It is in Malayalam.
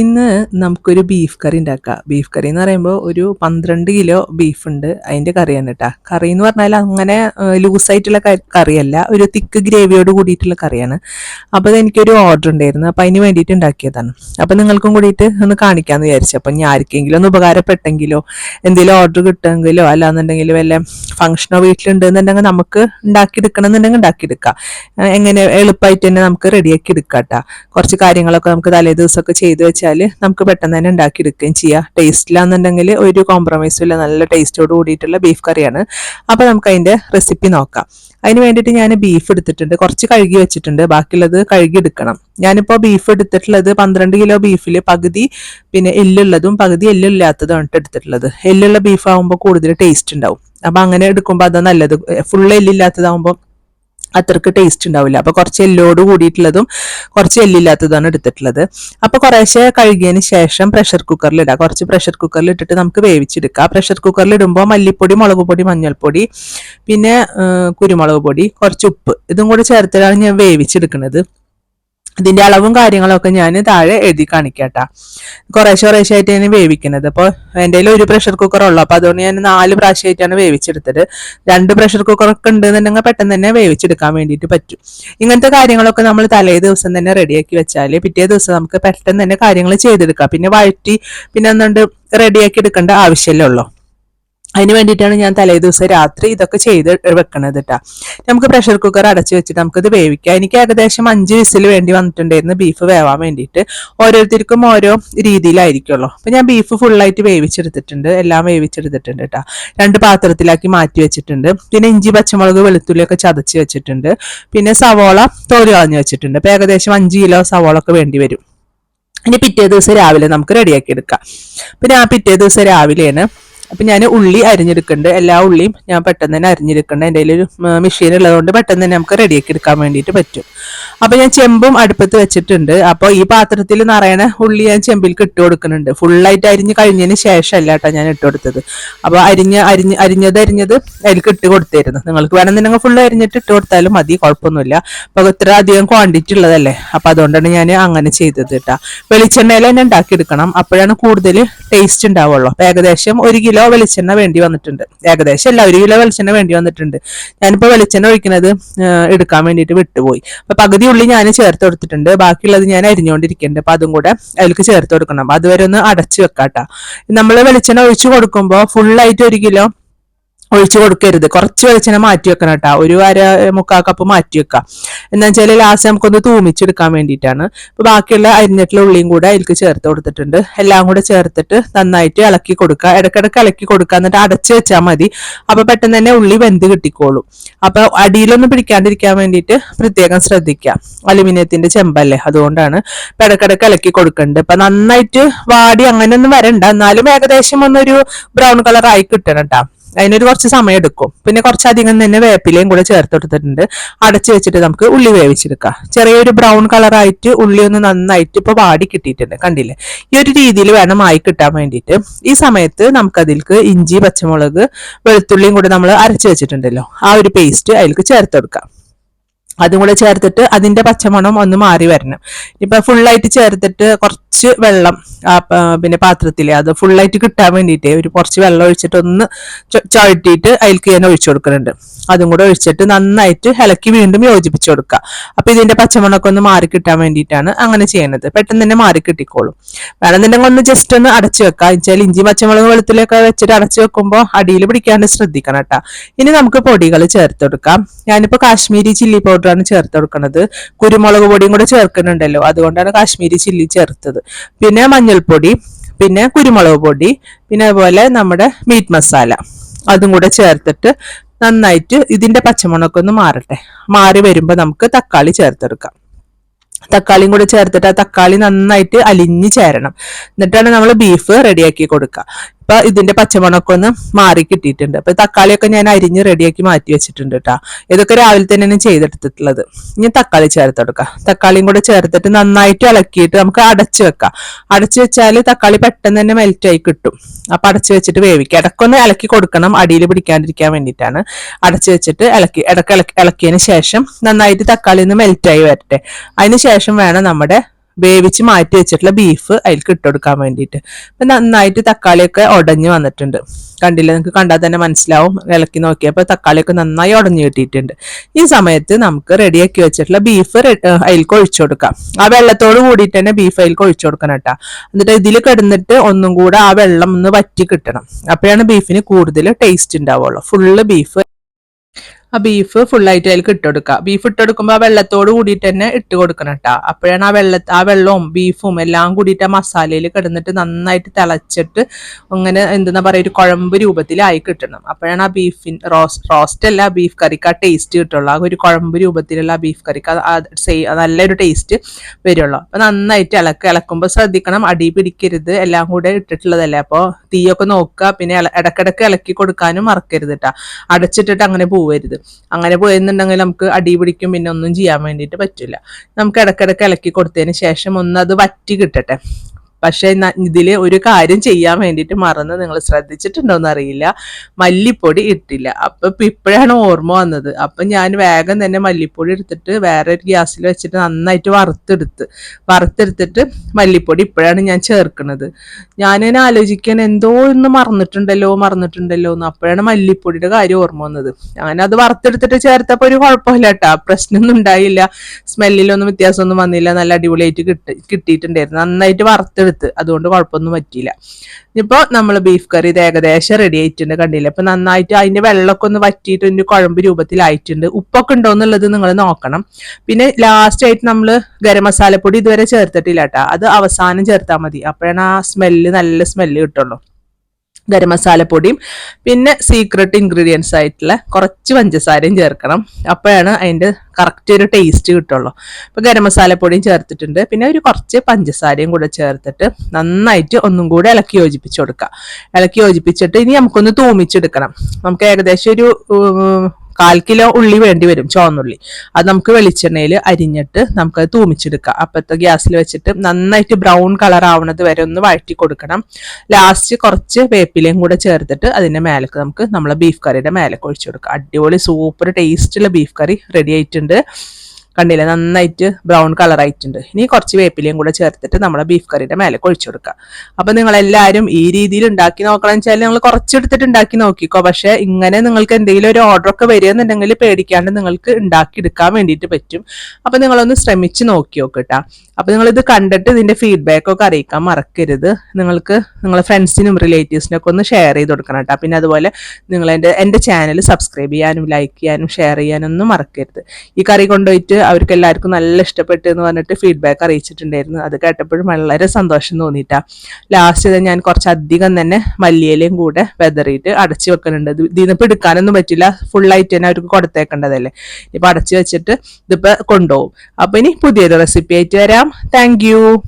ഇന്ന് നമുക്കൊരു ബീഫ് കറി ഉണ്ടാക്കാം. ബീഫ് കറി എന്ന് പറയുമ്പോൾ ഒരു പന്ത്രണ്ട് കിലോ ബീഫ് ഉണ്ട്. അതിന്റെ കറിയാണ് കേട്ടോ കറി എന്ന് പറഞ്ഞാൽ അങ്ങനെ ലൂസായിട്ടുള്ള കറിയല്ല ഒരു തിക്ക് ഗ്രേവിയോട് കൂടിയിട്ടുള്ള കറിയാണ് അപ്പോൾ അതെനിക്കൊരു ഓർഡർ ഉണ്ടായിരുന്നു. അപ്പോൾ അതിന് വേണ്ടിയിട്ട് ഉണ്ടാക്കിയതാണ്. അപ്പോൾ നിങ്ങൾക്കും കൂടിയിട്ട് ഒന്ന് കാണിക്കാമെന്ന് വിചാരിച്ചു. അപ്പം ഞാൻ ആർക്കെങ്കിലും ഒന്ന് ഉപകാരപ്പെട്ടെങ്കിലോ എന്തെങ്കിലും ഓർഡർ കിട്ടുമെങ്കിലോ അല്ലാന്നുണ്ടെങ്കിൽ വല്ല ഫംഗ്ഷനോ വീട്ടിലുണ്ടെന്നുണ്ടെങ്കിൽ നമുക്ക് ഉണ്ടാക്കിയെടുക്കണം എന്നുണ്ടെങ്കിൽ ഉണ്ടാക്കിയെടുക്കാം എങ്ങനെ എളുപ്പമായിട്ട് തന്നെ നമുക്ക് റെഡിയാക്കി എടുക്കാം കേട്ടോ കുറച്ച് കാര്യങ്ങളൊക്കെ നമുക്ക് തലേ ദിവസമൊക്കെ ചെയ്തു വെച്ചാൽ വെച്ചാൽ നമുക്ക് പെട്ടെന്ന് തന്നെ ഉണ്ടാക്കിയെടുക്കുകയും ചെയ്യാം. ടേസ്റ്റിലാണെന്നുണ്ടെങ്കിൽ ഒരു കോംപ്രമൈസും ഇല്ല. നല്ല ടേസ്റ്റോട് കൂടിയിട്ടുള്ള ബീഫ് കറിയാണ്. അപ്പോൾ നമുക്ക് അതിന്റെ റെസിപ്പി നോക്കാം. അതിന് വേണ്ടിയിട്ട് ഞാൻ ബീഫ് എടുത്തിട്ടുണ്ട്. കുറച്ച് കഴുകി വെച്ചിട്ടുണ്ട്. ബാക്കിയുള്ളത് കഴുകി എടുക്കണം ഞാനിപ്പോൾ ബീഫ് എടുത്തിട്ടുള്ളത് പന്ത്രണ്ട് കിലോ ബീഫിൽ പകുതി പിന്നെ എല്ലുള്ളതും പകുതി എല്ലില്ലാത്തതും എടുത്തിട്ടുള്ളത്. എല്ലുള്ള ബീഫ് ആകുമ്പോൾ കൂടുതൽ ടേസ്റ്റ് ഉണ്ടാവും. അപ്പം അങ്ങനെ എടുക്കുമ്പോൾ അത് നല്ലത്. ഫുൾ എല്ലില്ലാത്തതാകുമ്പോൾ അത്രയ്ക്ക് ടേസ്റ്റ് ഉണ്ടാവില്ല. അപ്പൊ കുറച്ച് എല്ലോട് കൂടിയിട്ടുള്ളതും കുറച്ച് എല്ലില്ലാത്തതാണ് എടുത്തിട്ടുള്ളത്. അപ്പൊ കുറേശ്ശെ കഴുകിയതിന് ശേഷം പ്രഷർ കുക്കറിൽ ഇടാം. കുറച്ച് പ്രഷർ കുക്കറിൽ ഇട്ടിട്ട് നമുക്ക് വേവിച്ചെടുക്കാം. പ്രഷർ കുക്കറിൽ ഇടുമ്പോൾ മല്ലിപ്പൊടി മുളക് പൊടി മഞ്ഞൾപ്പൊടി പിന്നെ കുരുമുളക് പൊടി കുറച്ച് ഉപ്പ്. ഇതും കൂടി ചേർത്തിട്ടാണ് ഞാൻ വേവിച്ചെടുക്കുന്നത് ഇതിന്റെ അളവും കാര്യങ്ങളൊക്കെ ഞാൻ താഴെ എഴുതി കാണിക്കട്ടാ. കുറേശ്ശെ കുറേശ്ശായിട്ട് ഞാൻ വേവിക്കുന്നത്. അപ്പോൾ എന്റെ ഒരു പ്രഷർ കുക്കർ ഉള്ളു. അപ്പോൾ അതുകൊണ്ട് ഞാൻ നാല് പ്രാവശ്യമായിട്ടാണ് വേവിച്ചെടുത്തത്. രണ്ട് പ്രഷർ കുക്കറൊക്കെ ഉണ്ടെന്നുണ്ടെങ്കിൽ പെട്ടെന്ന് തന്നെ വേവിച്ചെടുക്കാൻ വേണ്ടിയിട്ട് പറ്റും. ഇങ്ങനത്തെ കാര്യങ്ങളൊക്കെ നമ്മൾ തലേ ദിവസം തന്നെ റെഡിയാക്കി വെച്ചാൽ പിറ്റേ ദിവസം നമുക്ക് പെട്ടെന്ന് തന്നെ കാര്യങ്ങൾ ചെയ്തെടുക്കാം. പിന്നെ വഴറ്റി പിന്നെ ഒന്നുകൊണ്ട് റെഡിയാക്കി എടുക്കേണ്ട ആവശ്യമല്ലേ ഉള്ളൂ. അതിന് വേണ്ടിയിട്ടാണ് ഞാൻ തലേ ദിവസം രാത്രി ഇതൊക്കെ ചെയ്ത് വെക്കണത് കേട്ടോ നമുക്ക് പ്രഷർ കുക്കർ അടച്ചു വെച്ചിട്ട് നമുക്കിത് വേവിക്കാം. എനിക്ക് ഏകദേശം അഞ്ച് വിസിൽ വേണ്ടി വന്നിട്ടുണ്ടായിരുന്നു ബീഫ് വേവാൻ വേണ്ടിയിട്ട്. ഓരോരുത്തർക്കും ഓരോ രീതിയിലായിരിക്കുമല്ലോ അപ്പം ഞാൻ ബീഫ് ഫുള്ളായിട്ട് വേവിച്ചെടുത്തിട്ടുണ്ട്. എല്ലാം വേവിച്ചെടുത്തിട്ടുണ്ട് കേട്ടോ രണ്ട് പാത്രത്തിലാക്കി മാറ്റി വെച്ചിട്ടുണ്ട്. പിന്നെ ഇഞ്ചി പച്ചമുളക് വെളുത്തുള്ളിയൊക്കെ ചതച്ച് വെച്ചിട്ടുണ്ട്. പിന്നെ സവോള തോൽ കളഞ്ഞ് വെച്ചിട്ടുണ്ട്. അപ്പം ഏകദേശം അഞ്ച് കിലോ സവോള ഒക്കെ വേണ്ടി വരും. ഇനി പിറ്റേ ദിവസം രാവിലെ നമുക്ക് റെഡിയാക്കി എടുക്കാം. പിന്നെ ആ പിറ്റേ ദിവസം രാവിലെയാണ് അപ്പൊ ഞാൻ ഉള്ളി അരിഞ്ഞെടുക്കുന്നുണ്ട്. എല്ലാ ഉള്ളിയും ഞാൻ പെട്ടെന്ന് തന്നെ അരിഞ്ഞെടുക്കുന്നുണ്ട്. എന്റെ ഒരു മെഷീൻ ഉള്ളതുകൊണ്ട് പെട്ടെന്ന് തന്നെ നമുക്ക് റെഡിയാക്കി എടുക്കാൻ വേണ്ടിയിട്ട് പറ്റും. അപ്പൊ ഞാൻ ചെമ്പും അടുപ്പത്ത് വെച്ചിട്ടുണ്ട്. അപ്പോൾ ഈ പാത്രത്തിൽ നിറയണ ഉള്ളി ഞാൻ ചെമ്പിൽ ഇട്ട് കൊടുക്കുന്നുണ്ട്. ഫുള്ളായിട്ട് അരിഞ്ഞ് കഴിഞ്ഞതിന് ശേഷമല്ല കേട്ടോ ഞാൻ ഇട്ട് കൊടുത്തത്. അപ്പോൾ അരിഞ്ഞ് അരിഞ്ഞ് അരിഞ്ഞത് അരിഞ്ഞത് അതിലേക്ക് ഇട്ട് കൊടുത്തായിരുന്നു നിങ്ങൾക്ക് വേണമെന്നുണ്ടെങ്കിൽ ഫുള്ള് അരിഞ്ഞിട്ട് ഇട്ട് കൊടുത്താലും മതി കുഴപ്പമൊന്നുമില്ല. അപ്പോൾ ഇത്ര അധികം ക്വാണ്ടിറ്റി ഉള്ളതല്ലേ? അപ്പോൾ അതുകൊണ്ടാണ് ഞാൻ അങ്ങനെ ചെയ്തത് കേട്ടോ. വെളിച്ചെണ്ണയിൽ തന്നെ ഉണ്ടാക്കിയെടുക്കണം. അപ്പോഴാണ് കൂടുതൽ ടേസ്റ്റ് ഉണ്ടാവുള്ളൂ. അപ്പോൾ ഏകദേശം ഒരു കിലോ വെളിച്ചെണ്ണ വേണ്ടി വന്നിട്ടുണ്ട്. ഏകദേശം അല്ല ഒരു കിലോ വെളിച്ചെണ്ണ വേണ്ടി വന്നിട്ടുണ്ട്. ഞാനിപ്പോൾ വെളിച്ചെണ്ണ ഒഴിക്കുന്നത് എടുക്കാൻ വേണ്ടിയിട്ട് വിട്ടുപോയി. അപ്പോൾ പകുതി ഉള്ളി ഞാൻ ചേർത്ത് കൊടുത്തിട്ടുണ്ട്. ബാക്കിയുള്ളത് ഞാൻ അരിഞ്ഞുകൊണ്ടിരിക്കുന്നുണ്ട് അപ്പോൾ അതും കൂടെ അതിലേക്ക് ചേർത്ത് കൊടുക്കണം. അതുവരെ ഒന്ന് അടച്ചു വെക്കാട്ടോ. നമ്മൾ വെളിച്ചെണ്ണ ഒഴിച്ചു കൊടുക്കുമ്പോൾ ഫുള്ളായിട്ട് ഒരു കിലോ ഒഴിച്ചു കൊടുക്കരുത്. കുറച്ച് വെളിച്ചെണ്ണ മാറ്റി വെക്കണം കേട്ടോ. ഒരു അര മുക്കാൽ കപ്പ് മാറ്റി വെക്കുക. എന്താ വെച്ചാൽ ലാസ്റ്റ് നമുക്കൊന്ന് തൂമിച്ചെടുക്കാൻ വേണ്ടിയിട്ടാണ്. അപ്പൊ ബാക്കിയുള്ള അരിഞ്ഞിട്ടുള്ള ഉള്ളിയും കൂടെ അതിലേക്ക് ചേർത്ത് കൊടുത്തിട്ടുണ്ട്. എല്ലാം കൂടെ ചേർത്തിട്ട് നന്നായിട്ട് ഇളക്കി കൊടുക്കുക. ഇടക്കിടക്ക് ഇളക്കി കൊടുക്കുക. എന്നിട്ട് അടച്ചു വെച്ചാൽ മതി. അപ്പൊ പെട്ടെന്ന് തന്നെ ഉള്ളി വെന്ത് കിട്ടിക്കോളും. അപ്പൊ അടിയിലൊന്നും പിടിക്കാണ്ടിരിക്കാൻ വേണ്ടിയിട്ട് പ്രത്യേകം ശ്രദ്ധിക്കുക. അലുമിനിയത്തിന്റെ ചെമ്പല്ലേ? അതുകൊണ്ടാണ് ഇടക്കിടക്ക് ഇളക്കി കൊടുക്കുന്നുണ്ട് ഇപ്പൊ നന്നായിട്ട് വാടി അങ്ങനെയൊന്നും വരണ്ട. എന്നാലും ഏകദേശം ഒന്നൊരു ബ്രൗൺ കളർ ആയി കിട്ടണം കേട്ടോ. അതിനൊരു കുറച്ച് സമയം എടുക്കും. പിന്നെ കുറച്ചധികം തന്നെ വേപ്പിലയും കൂടെ ചേർത്ത് കൊടുത്തിട്ടുണ്ട്. അടച്ചു വെച്ചിട്ട് നമുക്ക് ഉള്ളി വേവിച്ചെടുക്കാം. ചെറിയൊരു ബ്രൗൺ കളറായിട്ട് ഉള്ളി ഒന്ന് നന്നായിട്ട് ഇപ്പോൾ വാടി കിട്ടിയിട്ടുണ്ട്. കണ്ടില്ലേ? ഈ ഒരു രീതിയിൽ വേണം ആയി കിട്ടാൻ വേണ്ടിയിട്ട്. ഈ സമയത്ത് നമുക്കതിലേക്ക് ഇഞ്ചി പച്ചമുളക് വെളുത്തുള്ളിയും കൂടെ നമ്മൾ അരച്ചു വെച്ചിട്ടുണ്ടല്ലോ. ആ ഒരു പേസ്റ്റ് അതിലേക്ക് ചേർത്ത് കൊടുക്കാം. അതും കൂടെ ചേർത്തിട്ട് അതിന്റെ പച്ചമണം ഒന്ന് മാറി വരണം. ഇപ്പൊ ഫുള്ളായിട്ട് ചേർത്തിട്ട് കുറച്ച് വെള്ളം ആ പിന്നെ പാത്രത്തിൽ അത് ഫുള്ളായിട്ട് കിട്ടാൻ വേണ്ടിയിട്ട് ഒരു കുറച്ച് വെള്ളം ഒഴിച്ചിട്ട് ഒന്ന് ചവിട്ടിയിട്ട് അതിലേക്ക് ഞാൻ ഒഴിച്ചു കൊടുക്കുന്നുണ്ട്. അതും കൂടെ ഒഴിച്ചിട്ട് നന്നായിട്ട് ഇളക്കി വീണ്ടും യോജിപ്പിച്ചു കൊടുക്കുക. അപ്പൊ ഇതിന്റെ പച്ചമുളകൊക്കെ ഒന്ന് മാറി കിട്ടാൻ വേണ്ടിയിട്ടാണ് അങ്ങനെ ചെയ്യുന്നത് പെട്ടെന്ന് തന്നെ മാറി കിട്ടിക്കോളും. വേണമെന്നുണ്ടെങ്കിൽ ഒന്ന് ജസ്റ്റ് ഒന്ന് അടച്ചു വെക്കാം വെച്ചാൽ ഇഞ്ചി പച്ചമുളക് വെളുത്തുള്ളിയൊക്കെ വെച്ചിട്ട് അടച്ചു വെക്കുമ്പോൾ അടിയിൽ പിടിക്കാണ്ട് ശ്രദ്ധിക്കണം കേട്ടോ. ഇനി നമുക്ക് പൊടികൾ ചേർത്ത് കൊടുക്കാം. ഞാനിപ്പോൾ കാശ്മീരി ചില്ലി പൗഡറാണ് ചേർത്ത് കൊടുക്കുന്നത് കുരുമുളക് പൊടിയും കൂടെ ചേർക്കുന്നുണ്ടല്ലോ. അതുകൊണ്ടാണ് കാശ്മീരി ചില്ലി ചേർത്തത്. പിന്നെ മഞ്ഞൾപ്പൊടി പിന്നെ കുരുമുളക് പൊടി പിന്നെ അതുപോലെ നമ്മുടെ മീറ്റ് മസാല അതും കൂടെ ചേർത്തിട്ട് നന്നായിട്ട് ഇതിന്റെ പച്ചമുളകൊക്കെ ഒന്ന് മാറട്ടെ. മാറി വരുമ്പോൾ നമുക്ക് തക്കാളി ചേർത്തെടുക്കാം. തക്കാളിയും കൂടെ ചേർത്തിട്ട് ആ തക്കാളി നന്നായിട്ട് അലിഞ്ഞു ചേരണം. എന്നിട്ടാണ് നമ്മൾ ബീഫ് റെഡിയാക്കി കൊടുക്കുക. ഇപ്പൊ ഇതിന്റെ പച്ചമണമൊക്കെ ഒന്ന് മാറി കിട്ടിയിട്ടുണ്ട്. അപ്പൊ തക്കാളിയൊക്കെ ഞാൻ അരിഞ്ഞ് റെഡിയാക്കി മാറ്റി വെച്ചിട്ടുണ്ട് കേട്ടോ ഇതൊക്കെ രാവിലെ തന്നെ ചെയ്തെടുത്തിട്ടുള്ളത്. ഇനി തക്കാളി ചേർത്ത് കൊടുക്കാം തക്കാളിയും കൂടെ ചേർത്തിട്ട് നന്നായിട്ട് ഇളക്കിയിട്ട് നമുക്ക് അടച്ചു വെക്കാം. അടച്ചു വെച്ചാൽ തക്കാളി പെട്ടെന്ന് തന്നെ മെൽറ്റ് ആയി കിട്ടും. അപ്പൊ അടച്ചു വെച്ചിട്ട് വേവിക്കാം. ഇടക്കൊന്ന് ഇളക്കി കൊടുക്കണം. അടിയിൽ പിടിക്കാണ്ടിരിക്കാൻ വേണ്ടിയിട്ടാണ്. അടച്ചു വെച്ചിട്ട് ഇളക്കി ഇടയ്ക്ക് ഇളക്കി ഇളക്കിയതിന് ശേഷം നന്നായിട്ട് തക്കാളി ഒന്ന് മെൽറ്റായി വരട്ടെ. അതിന് ശേഷം വേണം നമ്മുടെ വേവിച്ച് മാറ്റി വെച്ചിട്ടുള്ള ബീഫ് അതിലേക്ക് ഇട്ടുകൊടുക്കാൻ വേണ്ടിയിട്ട്. അപ്പം നന്നായിട്ട് തക്കാളിയൊക്കെ ഉടഞ്ഞു വന്നിട്ടുണ്ട്. കണ്ടില്ല? നിങ്ങൾക്ക് കണ്ടാൽ തന്നെ മനസ്സിലാവും. ഇളക്കി നോക്കിയപ്പോൾ തക്കാളിയൊക്കെ നന്നായി ഉടഞ്ഞു കിട്ടിയിട്ടുണ്ട്. ഈ സമയത്ത് നമുക്ക് റെഡിയാക്കി വെച്ചിട്ടുള്ള ബീഫ് അതിലേക്ക് ഒഴിച്ചു കൊടുക്കാം. ആ വെള്ളത്തോട് കൂടിയിട്ട് തന്നെ ബീഫ് അതിലേക്ക് ഒഴിച്ചു കൊടുക്കണം കേട്ടോ. എന്നിട്ട് ഇതിൽ കിടന്നിട്ട് ഒന്നും കൂടെ ആ വെള്ളം ഒന്ന് വറ്റി കിട്ടണം. അപ്പോഴാണ് ബീഫിന് കൂടുതൽ ടേസ്റ്റ് ഉണ്ടാവുള്ളൂ. ഫുള്ള് ബീഫ് ആ ബീഫ് ഫുള്ളായിട്ട് അതിൽ ഇട്ടുകൊടുക്കുക ബീഫ് ഇട്ടെടുക്കുമ്പോൾ ആ വെള്ളത്തോട് കൂടിയിട്ട് തന്നെ ഇട്ട് കൊടുക്കണം കേട്ടോ അപ്പോഴാണ് ആ വെള്ള ആ വെള്ളവും ബീഫും എല്ലാം കൂടിയിട്ട് ആ മസാലയിൽ കിടന്നിട്ട് നന്നായിട്ട് തിളച്ചിട്ട് അങ്ങനെ എന്താ പറയുക ഒരു കുഴമ്പ് രൂപത്തിലായി കിട്ടണം. അപ്പോഴാണ് ആ ബീഫിൻ റോസ്റ്റ് റോസ്റ്റ് അല്ല ബീഫ് കറിക്ക് ആ ടേസ്റ്റ് കിട്ടുള്ളൂ. ആ ഒരു കുഴമ്പ് രൂപത്തിലുള്ള ആ ബീഫ് കറിക്ക് നല്ലൊരു ടേസ്റ്റ് വരുള്ളൂ. അപ്പോൾ നന്നായിട്ട് ഇളക്ക് ഇളക്കുമ്പോൾ ശ്രദ്ധിക്കണം. അടി പിടിക്കരുത്. എല്ലാം കൂടെ ഇട്ടിട്ടുള്ളതല്ലേ. അപ്പോൾ തീയൊക്കെ നോക്കുക. പിന്നെ ഇടക്കിടക്ക് ഇളക്കി കൊടുക്കാനും മറക്കരുത് കേട്ടോ അടച്ചിട്ടിട്ട് അങ്ങനെ പോവരുത്. അങ്ങനെ പോയെന്നുണ്ടെങ്കിൽ നമുക്ക് അടി പിടിക്കും പിന്നെ ഒന്നും ചെയ്യാൻ വേണ്ടിയിട്ട് പറ്റില്ല നമുക്ക് ഇടക്കിടക്ക് ഇളക്കി കൊടുത്തതിന് ശേഷം ഒന്ന് അത് വറ്റി കിട്ടട്ടെ. പക്ഷെ ഇതിൽ ഒരു കാര്യം ചെയ്യാൻ വേണ്ടിയിട്ട് മറന്ന് നിങ്ങൾ ശ്രദ്ധിച്ചിട്ടുണ്ടോന്ന് അറിയില്ല മല്ലിപ്പൊടി ഇട്ടില്ല. അപ്പൊ ഇപ്പോഴാണ് ഓർമ്മ വന്നത്. അപ്പൊ ഞാൻ വേഗം തന്നെ മല്ലിപ്പൊടി എടുത്തിട്ട് വേറെ ഒരു ഗ്യാസിൽ വെച്ചിട്ട് നന്നായിട്ട് വറുത്തെടുത്ത് വറുത്തെടുത്തിട്ട് മല്ലിപ്പൊടി ഇപ്പോഴാണ് ഞാൻ ചേർക്കുന്നത്. ഞാനിങ്ങനെ ആലോചിക്കാൻ എന്തോ ഒന്ന് മറന്നിട്ടുണ്ടല്ലോ മറന്നിട്ടുണ്ടല്ലോ എന്ന് അപ്പോഴാണ് മല്ലിപ്പൊടിയുടെ കാര്യം ഓർമ്മ വന്നത്. അങ്ങനെ അത് വറുത്തെടുത്തിട്ട് ചേർത്തപ്പോൾ ഒരു കുഴപ്പമില്ല കേട്ടോ പ്രശ്നമൊന്നും ഉണ്ടായില്ല. സ്മെല്ലിലൊന്നും വ്യത്യാസമൊന്നും വന്നില്ല. നല്ല അടിപൊളിയായിട്ട് കിട്ടി കിട്ടിയിട്ടുണ്ടായിരുന്നു. നന്നായിട്ട് വറുത്തെടുത്ത് എടുത്ത് അതുകൊണ്ട് കുഴപ്പമൊന്നും പറ്റിയില്ല. ഇപ്പോൾ നമ്മൾ ബീഫ് കറി ഇത് ഏകദേശം റെഡി ആയിട്ടുണ്ട് കണ്ടില്ല? അപ്പൊ നന്നായിട്ട് അതിന്റെ വെള്ളമൊക്കെ ഒന്ന് വറ്റിയിട്ട് ഒരു കുഴമ്പ് രൂപത്തിലായിട്ടുണ്ട്. ഉപ്പൊക്കെ ഉണ്ടോ എന്നുള്ളത് നിങ്ങൾ നോക്കണം. പിന്നെ ലാസ്റ്റ് ആയിട്ട് നമ്മൾ ഗരം മസാലപ്പൊടി ഇതുവരെ ചേർത്തിട്ടില്ല കേട്ടോ. അത് അവസാനം ചേർത്താൽ മതി. അപ്പോഴാണ് ആ സ്മെല്ല് നല്ല സ്മെല്ല് കിട്ടുള്ളൂ. ഗരം മസാലപ്പൊടിയും പിന്നെ സീക്രട്ട് ഇൻഗ്രീഡിയൻസ് ആയിട്ടുള്ള കുറച്ച് പഞ്ചസാരയും ചേർക്കണം. അപ്പോഴാണ് അതിന്റെ കറക്റ്റ് ഒരു ടേസ്റ്റ് കിട്ടുള്ളൂ. അപ്പോൾ ഗരം മസാലപ്പൊടിയും ചേർത്തിട്ടുണ്ട്. പിന്നെ ഒരു കുറച്ച് പഞ്ചസാരയും കൂടെ ചേർത്തിട്ട് നന്നായിട്ട് ഒന്നും കൂടെ ഇളക്കി യോജിപ്പിച്ച് കൊടുക്കുക. ഇളക്കി യോജിപ്പിച്ചിട്ട് ഇനി നമുക്കൊന്ന് തൂമിച്ചെടുക്കണം. നമുക്ക് ഏകദേശം ഒരു കാൽ കിലോ ഉള്ളി വേണ്ടി വരും ചുവന്നുള്ളി. അത് നമുക്ക് വെളിച്ചെണ്ണയിൽ അരിഞ്ഞിട്ട് നമുക്ക് തൂമിച്ചെടുക്കാം. അപ്പത്തെ ഗ്യാസിൽ വെച്ചിട്ട് നന്നായിട്ട് ബ്രൗൺ കളർ ആവുന്നത് വരെ ഒന്ന് വഴറ്റി കൊടുക്കണം. ലാസ്റ്റ് കുറച്ച് വേപ്പിലയും കൂടെ ചേർത്തിട്ട് അതിന്റെ മേലേക്ക് നമുക്ക് നമ്മളെ ബീഫ് കറിയുടെ മേലേക്ക് ഒഴിച്ചു കൊടുക്കാം. അടിപൊളി സൂപ്പർ ടേസ്റ്റുള്ള ബീഫ് കറി റെഡി ആയിട്ടുണ്ട്. കണ്ടില്ലേ? നന്നായിട്ട് ബ്രൗൺ കളർ ആയിട്ടുണ്ട്. ഇനി കുറച്ച് വേപ്പിലയും കൂടെ ചേർത്തിട്ട് നമ്മുടെ ബീഫ് കറിയുടെ മേലെ കൊഴിച്ചു കൊടുക്കുക. അപ്പൊ നിങ്ങൾ എല്ലാവരും ഈ രീതിയിൽ ഉണ്ടാക്കി നോക്കണം വെച്ചാൽ നിങ്ങൾ കുറച്ചെടുത്തിട്ട് ഉണ്ടാക്കി നോക്കിക്കോ. പക്ഷേ ഇങ്ങനെ നിങ്ങൾക്ക് എന്തെങ്കിലും ഒരു ഓർഡർ ഒക്കെ വരികയെന്നുണ്ടെങ്കിൽ പേടിക്കാണ്ട് നിങ്ങൾക്ക് ഉണ്ടാക്കി എടുക്കാൻ വേണ്ടിയിട്ട് പറ്റും. അപ്പൊ നിങ്ങളൊന്ന് ശ്രമിച്ച് നോക്കി നോക്കട്ടാ അപ്പൊ നിങ്ങൾ ഇത് കണ്ടിട്ട് ഇതിന്റെ ഫീഡ്ബാക്ക് ഒക്കെ അറിയിക്കാൻ മറക്കരുത്. നിങ്ങൾക്ക് നിങ്ങളെ ഫ്രണ്ട്സിനും റിലേറ്റീവ്സിനും ഒക്കെ ഒന്ന് ഷെയർ ചെയ്ത് കൊടുക്കണം കേട്ടോ. പിന്നെ അതുപോലെ നിങ്ങൾ എന്റെ എന്റെ ചാനൽ സബ്സ്ക്രൈബ് ചെയ്യാനും ലൈക്ക് ചെയ്യാനും ഷെയർ ചെയ്യാനും ഒന്നും മറക്കരുത്. ഈ കറി കൊണ്ടുപോയിട്ട് അവർക്ക് എല്ലാവർക്കും നല്ല ഇഷ്ടപ്പെട്ടു എന്ന് പറഞ്ഞിട്ട് ഫീഡ്ബാക്ക് അറിയിച്ചിട്ടുണ്ടായിരുന്നു. അത് കേട്ടപ്പോഴും വളരെ സന്തോഷം തോന്നിയിട്ടാ ലാസ്റ്റ് ഇത് ഞാൻ കുറച്ചധികം തന്നെ മല്ലിയിലയും കൂടെ വെതറിയിട്ട് അടച്ചു വെക്കുന്നുണ്ട് ഇതിനിപ്പോൾ എടുക്കാനൊന്നും പറ്റില്ല. ഫുള്ളായിട്ട് തന്നെ അവർക്ക് കൊടുത്തേക്കേണ്ടതല്ലേ. ഇപ്പൊ അടച്ചു വെച്ചിട്ട് ഇതിപ്പോ കൊണ്ടുപോകും. അപ്പോൾ ഇനി പുതിയൊരു റെസിപ്പി ആയിട്ട് വരാം. Thank you.